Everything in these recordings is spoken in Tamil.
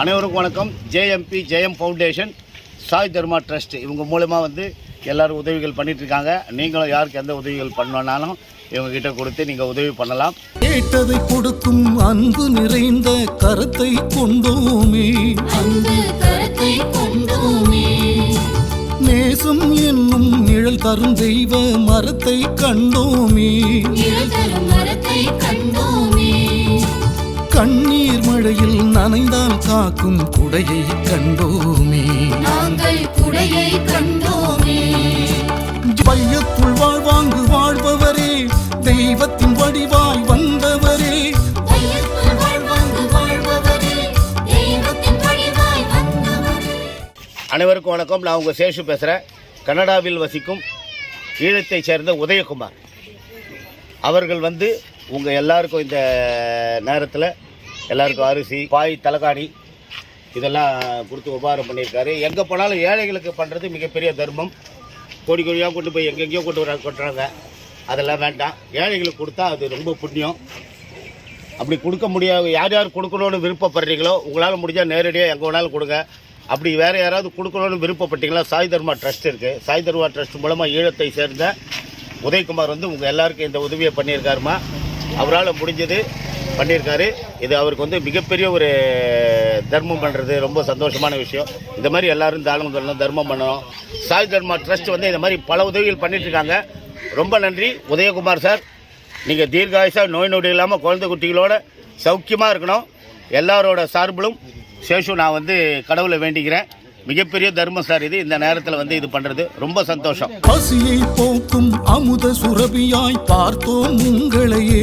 அனைவருக்கும் வணக்கம். JMB Jayam foundation Sai Dharma trust இவங்க மூலமாக வந்து எல்லாரும் உதவிகள் பண்ணிட்டு இருக்காங்க நீங்களும் யாருக்கு எந்த உதவிகள் பண்ணனாலும் இவங்க கிட்ட கொடுத்து நீங்கள் உதவி பண்ணலாம். கேட்டதை கொடுக்கும் அன்பு நிறைந்த கரத்தை கொண்டோமே. அன்பு கரத்தை கொண்டோமே. நேசம் என்னும் நிழல் தரும் தெய்வ மரத்தை கண்டோமே. நிழல் தரும் மரத்தை கண்டோமே. கண்ணீர் மழையில் நனைந்தால் காக்கும் குடையை கண்டோமே. நாங்கள் குடையை கண்டோமே. வையத்துள் வாழ்வாங்கு வாழ்பவரே தெய்வத்தின் வடிவாய் வந்தவரே. வையத்துள் வாழ்வாங்கு வாழ்பவரே தெய்வத்தின் வடிவாய் வந்தவரே. அனைவருக்கும் வணக்கம். நான் உங்கள் சேஷு பேசுகிறேன் கனடாவில் வசிக்கும் ஈழத்தைச் சேர்ந்த உதயகுமார். அவர்கள் வந்து உங்கள் எல்லாருக்கும் இந்த நேரத்தில் எல்லாருக்கும் அரிசி பாய் தலைகாணி இதெல்லாம் கொடுத்து உபகாரம் பண்ணியிருக்காரு. எங்கே போனாலும் ஏழைகளுக்கு பண்ணுறது மிகப்பெரிய தர்மம். கோடி கோடியாக கொண்டு போய் எங்கெங்கேயோ கொண்டு வர கொட்டுறாங்க. அதெல்லாம் வேண்டாம். ஏழைகளுக்கு கொடுத்தா அது ரொம்ப புண்ணியம். அப்படி கொடுக்க முடியாது யார் யார் கொடுக்கணும்னு விருப்பப்படுறீங்களோ உங்களால் முடிஞ்சால் நேரடியாக எங்கே வேணாலும் கொடுங்க. அப்படி வேறு யாராவது கொடுக்கணும்னு விருப்பப்பட்டீங்களா சாய் தர்மா ட்ரஸ்ட் இருக்குது சாய் தர்மா ட்ரஸ்ட் மூலமாக ஈழத்தை சேர்ந்த உதயகுமார் வந்து உங்கள் எல்லாருக்கும் இந்த உதவியை பண்ணியிருக்காருமா? அவரால் முடிஞ்சது பண்ணியிருக்காரு. இது அவருக்கு வந்து மிகப்பெரிய ஒரு தர்மம் பண்ணுறது ரொம்ப சந்தோஷமான விஷயம். இந்த மாதிரி எல்லாரும் தானம் பண்ணணும் தர்மம் பண்ணணும். சாய் தர்மா ட்ரஸ்ட் வந்து இந்த மாதிரி பல உதவிகள் பண்ணிகிட்ருக்காங்க ரொம்ப நன்றி. உதயகுமார் சார் நீங்கள் தீர்காயுசாக நோய் நொடி இல்லாமல் குழந்தை குட்டிகளோட சௌக்கியமாக இருக்கணும். எல்லாரோட சார்பிலும் சேஷு நான் வந்து கடவுளை வேண்டிக்கிறேன். மிகப்பெரிய தர்மம் சார் இது. இந்த நேரத்தில் வந்து இது பண்ணுறது ரொம்ப சந்தோஷம். பசியை போக்கும் அமுத சுரபியாய் பார்த்தோம் உங்களையே.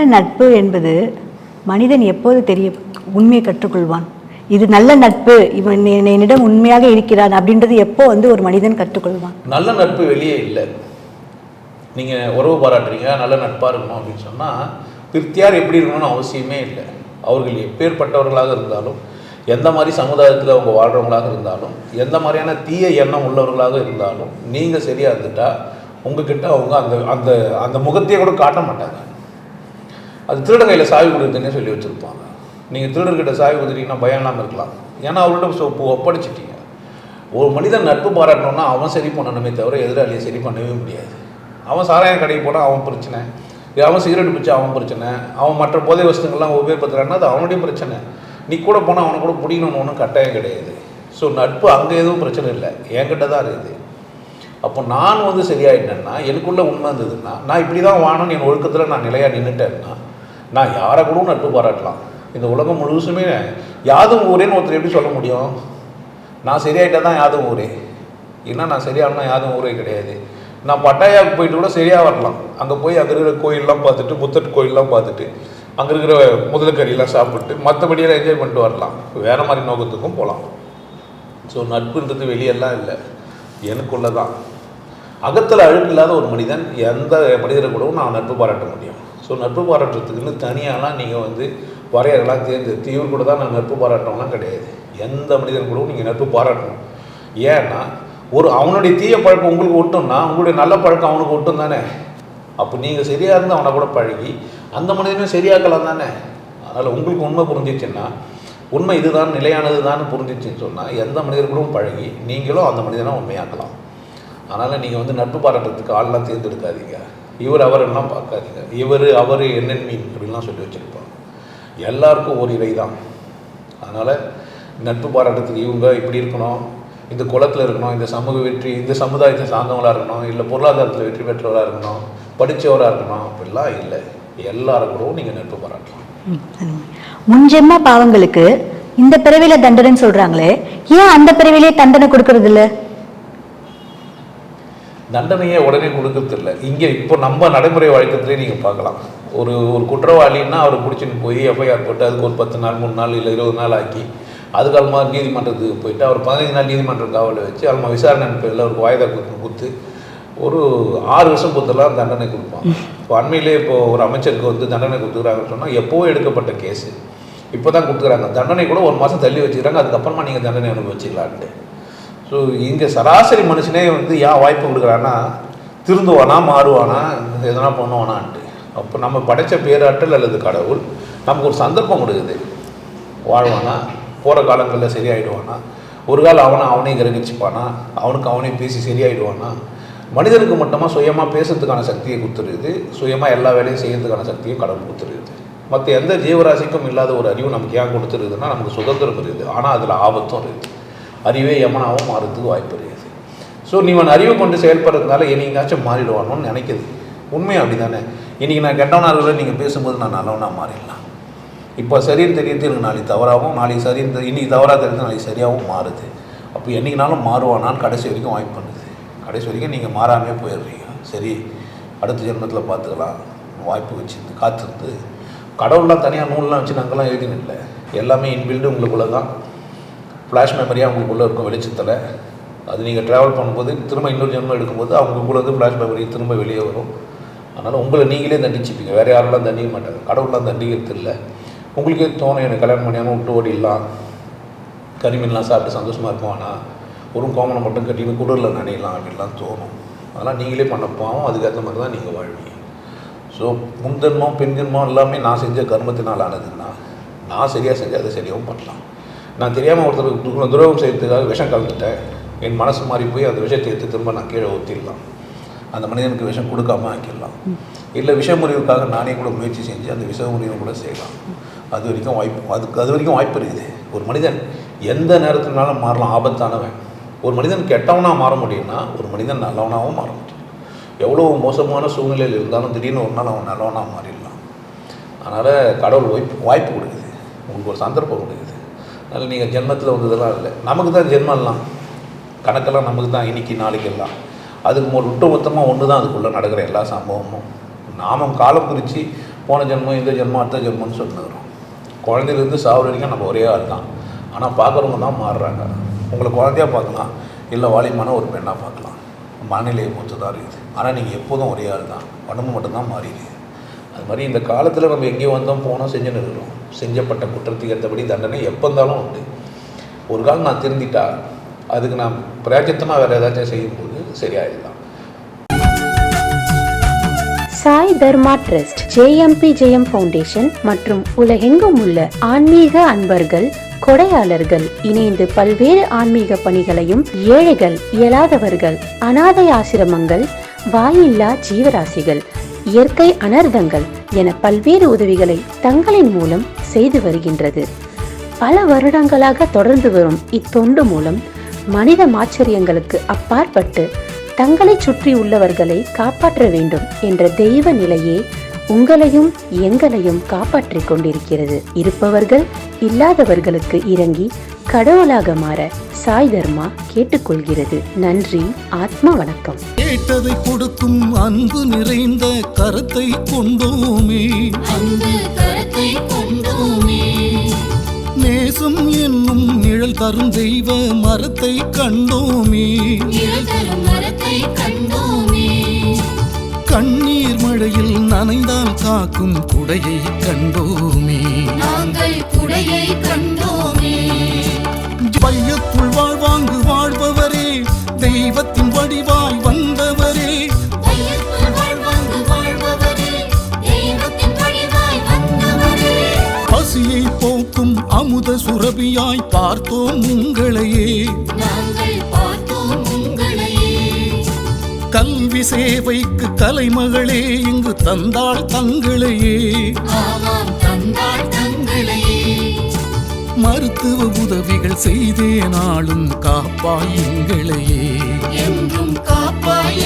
நல்ல நட்பு என்பது மனிதன் எப்போது தெரிய உண்மையை கற்றுக்கொள்வான்? இது நல்ல நட்பு இவன் என்னிடம் உண்மையாக இருக்கிறான் அப்படின்றது எப்போ வந்து ஒரு மனிதன் கற்றுக்கொள்வான்? நல்ல நட்பு வெளியே இல்லை. நீங்கள் உறவு பாராட்டுறீங்க நல்ல நட்பாக இருக்கணும் அப்படின்னு சொன்னால் பிரித்தியார் எப்படி இருக்கணும்னு அவசியமே இல்லை. அவர்கள் எப்பேற்பட்டவர்களாக இருந்தாலும் எந்த மாதிரி சமுதாயத்தில் அவங்க வாழ்கிறவங்களாக இருந்தாலும் எந்த மாதிரியான தீய எண்ணம் உள்ளவர்களாக இருந்தாலும் நீங்கள் சரியாக இருந்துட்டால் உங்ககிட்ட அவங்க அந்த அந்த அந்த முகத்தையே கூட காட்ட மாட்டாங்க. அது திருட கையில் சாவி கொடுக்குதுன்னே சொல்லி வச்சுருப்பாங்க. நீங்கள் திருடர்கிட்ட சாவி கொடுத்துட்டீங்கன்னா பயம் இல்லாமல் இருக்கலாம். ஏன்னா அவர்கிட்ட சொ- ஒப்படைச்சிட்டீங்க. ஒரு மனிதன் நட்பு பாராட்டணும்னா அவன் சரி பண்ணணுமே தவிர எதிராளியை சரி பண்ணவே முடியாது. அவன் சாராயம் கடைக்கு போனால் அவன் பிரச்சனை. அவன் சிகரெட் பிடிச்சா அவன் பிரச்சனை. அவன் மற்ற போதை வசதிகள்லாம் உபயோகப்படுத்துறான்னா அது அவனுடைய பிரச்சனை. நீ கூட போனால் அவனை கூட பிடிக்கணும்னு ஒன்றும் கட்டாயம் கிடையாது. ஸோ நட்பு அங்கே எதுவும் பிரச்சனை இல்லை. என்கிட்ட தான் இருக்குது. அப்போ நான் வந்து சரியாயிட்டேன்னா எனக்குள்ளே உண்மை இருந்ததுன்னா நான் இப்படி தான் வாணும்னு என் ஒழுக்கத்தில் நான் நிலையாக நின்றுட்டேன்னா நான் யாரை கூட நட்பு பாராட்டலாம்? இந்த உலகம் முழுசுமே யாதும் ஊரேன்னு ஒருத்தர் எப்படி சொல்ல முடியும்? நான் சரியாயிட்டால் தான் யாதும் ஊரே. ஏன்னா நான் சரியாகனா யாதும் ஊரே கிடையாது. நான் பட்டாயாவுக்கு போயிட்டு கூட சரியாக வரலாம். அங்கே போய் அங்கே இருக்கிற கோயிலெலாம் பார்த்துட்டு புத்தர் கோயிலெலாம் பார்த்துட்டு அங்கே இருக்கிற முதலுக்கறியெல்லாம் சாப்பிட்டு மற்றபடியெல்லாம் என்ஜாய் பண்ணிட்டு வரலாம். வேறு மாதிரி நோக்கத்துக்கும் போகலாம். ஸோ நட்புன்றது வெளியெல்லாம் இல்லை. எனக்குள்ளே தான் அகத்தில் அழுக்கு இல்லாத ஒரு மனிதன் எந்த மனிதரை கூடவும் நான் நட்பு பாராட்ட முடியும். ஸோ நட்பு பாராட்டுறதுக்குன்னு தனியாலாம் நீங்கள் வந்து வரையறலாம் தேர்ந்தெடுத்து இவர் கூட தான் நான் நட்பு பாராட்டணும்லாம் கிடையாது. எந்த மனிதன் கூடவும் நீங்கள் நட்பு பாராட்டணும். ஏன்னா ஒரு அவனுடைய தீய பழக்கம் உங்களுக்கு ஒட்டும்னா உங்களுடைய நல்ல பழக்கம் அவனுக்கு ஒட்டும் தானே அப்போ நீங்கள் சரியாக இருந்து அவனை கூட பழகி அந்த மனிதனும் சரியாக்கலாம் தானே? அதனால் உங்களுக்கு உண்மை புரிஞ்சிச்சுன்னா உண்மை இதுதான் நிலையானது தான் புரிஞ்சிச்சுன்னு சொன்னால் எந்த மனிதர் கூடவும் பழகி நீங்களும் அந்த மனிதனை உண்மையாக்கலாம். அதனால் நீங்கள் வந்து நட்பு பாராட்டுறதுக்கு ஆள்லாம் தேர்ந்தெடுக்காதீங்க. இவர் அவரெல்லாம் பார்க்காதீங்க. இவர் அவர் என்னென்ன மீன் அப்படின்லாம் சொல்லி வச்சுருப்பாங்க. எல்லாருக்கும் ஒரு இறை தான் அதனால் நட்பு பாராட்டத்துக்கு இவங்க இப்படி இருக்கணும் இந்த குளத்தில் இருக்கணும் இந்த சமூக வெற்றி இந்த சமுதாயத்தை சார்ந்தவங்களாக இருக்கணும் இல்லை பொருளாதாரத்தில் வெற்றி பெற்றவராக இருக்கணும் படித்தவராக இருக்கணும் அப்படிலாம் இல்லை. எல்லாரும் கூடவும் நீங்கள் நட்பு பாராட்டலாம். ம், முன்ஜென்ம பாவங்களுக்கு இந்த பிறவில தண்டனைன்னு சொல்கிறாங்களே ஏன் அந்த பிறவிலே தண்டனை கொடுக்கறது தண்டனையை உடனே கொடுக்கறதில்ல. இங்கே இப்போ நம்ம நடைமுறை வழக்கத்திலே நீங்கள் பார்க்கலாம். ஒரு ஒரு குற்றவாளின்னா அவர் பிடிச்சின்னு போய் எஃப்ஐஆர் போட்டு அதுக்கு ஒரு பத்து நாள் மூணு நாள் இல்லை இருபது நாள் ஆக்கி அதுக்கப்புறமா நீதிமன்றத்துக்கு போயிட்டு அவர் பதினைஞ்சு நாள் நீதிமன்ற காவலில் வச்சு அல்மா விசாரணை பேரில் அவருக்கு வாய்தா கொடுத்து கொடுத்து ஒரு ஆறு வருஷம் பொறுத்தெல்லாம் தண்டனை கொடுப்பான். இப்போ அண்மையிலே இப்போ ஒரு அமைச்சருக்கு வந்து தண்டனை கொடுத்துக்கிறாங்கன்னு சொன்னால் எப்போவோ எடுக்கப்பட்ட கேஸு? இப்போ தான் கொடுத்துக்கிறாங்க. தண்டனை கூட ஒரு மாதம் தள்ளி வச்சுக்கிறாங்க. அதுக்கப்புறமா நீங்கள் தண்டனை அனுபவிச்சிக்கலான்ட்டு. ஸோ இங்கே சராசரி மனுஷனே வந்து ஏன் வாய்ப்பு கொடுக்குறான்னா திருந்துவானா மாறுவானா எதனா பண்ணுவானான்ட்டு. அப்போ நம்ம படைச்ச பேராற்றல் அல்லது கடவுள் நமக்கு ஒரு சந்தர்ப்பம் கொடுக்குது. வாழ்வானா போகிற காலங்களில் சரியாயிடுவானா ஒரு காலம் அவனை அவனே கிரகிச்சுப்பானா அவனுக்கு அவனே பேசி சரியாயிடுவானா மனிதனுக்கு மட்டுமா சுயமாக பேசுறதுக்கான சக்தியை கொடுத்துருது. சுயமாக எல்லா வேலையும் செய்யறதுக்கான சக்தியும் கடவுள் கொடுத்துருது. மற்ற எந்த ஜீவராசிக்கும் இல்லாத ஒரு அறிவு நமக்கு ஏன் கொடுத்துருக்குதுன்னா நமக்கு சுதந்திரம் இருக்குது. ஆனால் அதில் ஆபத்தும் இருக்குது. அறிவே யமனாகவும் மாறுறதுக்கு வாய்ப்பு இருக்குது ஸோ நீ உன் அறிவை கொண்டு செயல்படுறதுனால என்னைக்காச்சும் மாறிடுவானோன்னு நினைக்குது. உண்மை அப்படி தானே இன்றைக்கி நான் கெட்டவனாக இருக்கிற நீங்கள் பேசும்போது நான் நல்லவனாக மாறிடலாம். இப்போ சரின்னு தெரியுது எனக்கு நாளைக்கு தவறாகவும் நாளைக்கு சரின்னு இன்றைக்கி தவறாக தெரியுது நாளைக்கு சரியாகவும் மாறுது. அப்போ என்றைக்குனாலும் மாறுவானான்னு கடைசி வரைக்கும் வாய்ப்பு பண்ணுது. கடைசி வரைக்கும் நீங்கள் மாறாமே போயிடுறீங்க. சரி அடுத்த ஜென்மத்தில் பார்த்துக்கலாம். வாய்ப்பு வச்சுருந்து காத்திருந்து. கடவுள்லாம் தனியாக நூல்லாம் வச்சு நாங்கள்லாம் எழுதினில்லை எல்லாமே இன்பில்டு உங்களுக்குள்ளே தான் ஃப்ளாஷ் மெமரியாக உங்களுக்குள்ளே இருக்கும் வெளிச்சத்தில். அது நீங்கள் ட்ராவல் பண்ணும்போது திரும்ப இன்னொரு ஜென்மம் எடுக்கும்போது அவங்களுக்குள்ள வந்து ஃப்ளாஷ் மெமரி திரும்ப வெளியே வரும். அதனால் உங்களை நீங்களே தண்டிச்சுப்பீங்க. வேறு யாரெல்லாம் தண்டிக்க மாட்டாங்க. கடவுள்லாம் தண்டிக்கிறது இல்லை உங்களுக்கே தோணும்? எனக்கு கல்யாணம் பண்ணியாமல் விட்டு ஓடிடலாம். கறிமீன்லாம் சாப்பிட்டு சந்தோஷமாக இருப்பானா? ஒரு கோமனை மட்டும் கட்டின்னு குடலில் நனையலாம் அப்படின்லாம் தோணும். அதெல்லாம் நீங்களே பண்ண பாவம். அதுக்கேற்ற மாதிரி தான் நீங்கள் வாழ்வீங்க. ஸோ முன்ஜென்மம் பெண்ஜென்மம் எல்லாமே நான் செஞ்ச கர்மத்தினால் ஆனதுன்னா நான் சரியாக செஞ்சால் அதை சரியாகவும் பண்ணலாம். நான் தெரியாமல் ஒருத்தருக்கு துரோகம் செய்யறதுக்காக விஷம் கலந்துட்டேன். என் மனசு மாறி போய் அந்த விஷயத்தை எடுத்து திரும்ப நான் கீழே ஊற்றிடலாம் அந்த மனிதனுக்கு விஷம் கொடுக்காம ஆக்கிடலாம். இல்லை விஷமுறிவுக்காக நானே கூட முயற்சி செஞ்சு அந்த விஷமுறிவு கூட செய்யலாம். அது வரைக்கும் வாய்ப்பு அதுக்கு அது வரைக்கும் வாய்ப்பு இருக்குது. ஒரு மனிதன் எந்த நேரத்துலனாலும் மாறலாம் ஆபத்தானவன். ஒரு மனிதன் கெட்டவனாக மாற முடியும்னா ஒரு மனிதன் நல்லவனாகவும் மாற முடியும். எவ்வளோ மோசமான சூழ்நிலையில் இருந்தாலும் திடீர்னு ஒரு நாள் அவன் நல்லவனாக மாறிடலாம். அதனால் கடவுள் வாய்ப்பு வாய்ப்பு கொடுக்குது. உங்களுக்கு ஒரு சந்தர்ப்பம் கொடுக்குது. அதனால் நீங்கள் ஜென்மத்தில் வந்ததெல்லாம் இல்லை. நமக்கு தான் ஜென்மம்லாம். கணக்கெல்லாம் நமக்கு தான் இன்னைக்கு நாளைக்கெல்லாம் அதுக்கு ஒரு ஒட்டு மொத்தமாக ஒன்று தான் அதுக்குள்ளே நடக்கிற எல்லா சம்பவமும். நாம காலம் குறித்து போன ஜென்மம் இந்த ஜென்மம் அடுத்த ஜென்மம்னு சொல்லுறோம் குழந்தையிலேருந்து சாவு வரைக்கும் நம்ம ஒரே ஆள் தான். ஆனால் பார்க்குறவங்க தான் மாறுறாங்க. உங்களை குழந்தையா பார்க்கலாம். இல்லை வாலிமான ஒரு பெண்ணாக பார்க்கலாம். மனநிலையை பொறுத்து தான் இருக்குது. ஆனால் நீங்கள் எப்போதும் ஒரே ஆள் தான். உடம்பு மட்டும்தான் மாறிடுது. அது மாதிரி இந்த காலத்தில் நம்ம எங்கேயும் வந்தோம் போனோம் செஞ்சுன்னு இருக்கிறோம். செஞ்சப்பட்ட குற்றத்துக்கு ஏற்றபடி தண்டனை எப்போ இருந்தாலும் உண்டு. ஒரு காலம் நான் திருந்திட்டா அதுக்கு நான் பிராஜத்தமாக வேறு ஏதாச்சும் செய்யும்போது சரியாயிடலாம் Sai Dharma trust JMB Jayam foundation மற்றும் உலகெங்கும் உள்ள ஆன்மீக அன்பர்கள் கொடையாளர்கள் இணைந்து பல்வேறு ஆன்மீக பணிகளையும் ஏழைகள் இயலாதவர்கள் அனாதை ஆசிரமங்கள் வாயில்லா ஜீவராசிகள் இயற்கை அனர்த்தங்கள் என பல்வேறு உதவிகளை தங்களின் மூலம் செய்து வருகின்றது. பல வருடங்களாக தொடர்ந்து வரும் இத்தொண்டு மூலம் மனித மாச்சரியங்களுக்கு அப்பாற்பட்டு தங்களை சுற்றி உள்ளவர்களை காப்பாற்ற வேண்டும் என்ற தெய்வ நிலையே உங்களையும் எங்களையும் காப்பாற்றிக் கொண்டிருக்கிறது. இருப்பவர்கள் இல்லாதவர்களுக்கு இறங்கி கடவுளாக மாற சாய் தர்மா கேட்டுக்கொள்கிறது. நன்றி ஆத்மா வணக்கம். கேட்டதை கொடுக்கும் அன்பு நிறைந்த கருத்தை கொண்டோமே. தரும் தெய்வ மரத்தை கண்டோமே. கண்ணீர் மழையில் நனைந்தால் காக்கும் குடையை கண்டோமே. குடையை கண்டோமே. பையத்துள் வாழ்வாங்கு வாழ்பவரே. தெய்வத்தின் வடிவாய் வந்தவரே சுரபியாய் பார்த்தோம் உங்களையே. கல்வி சேவைக்கு கலைமகளே இங்கு தந்தாள் தங்களையே. மருத்துவ உதவிகள் செய்தே நாளும் காப்பாய் எங்களையே. என்றும் காப்பாய்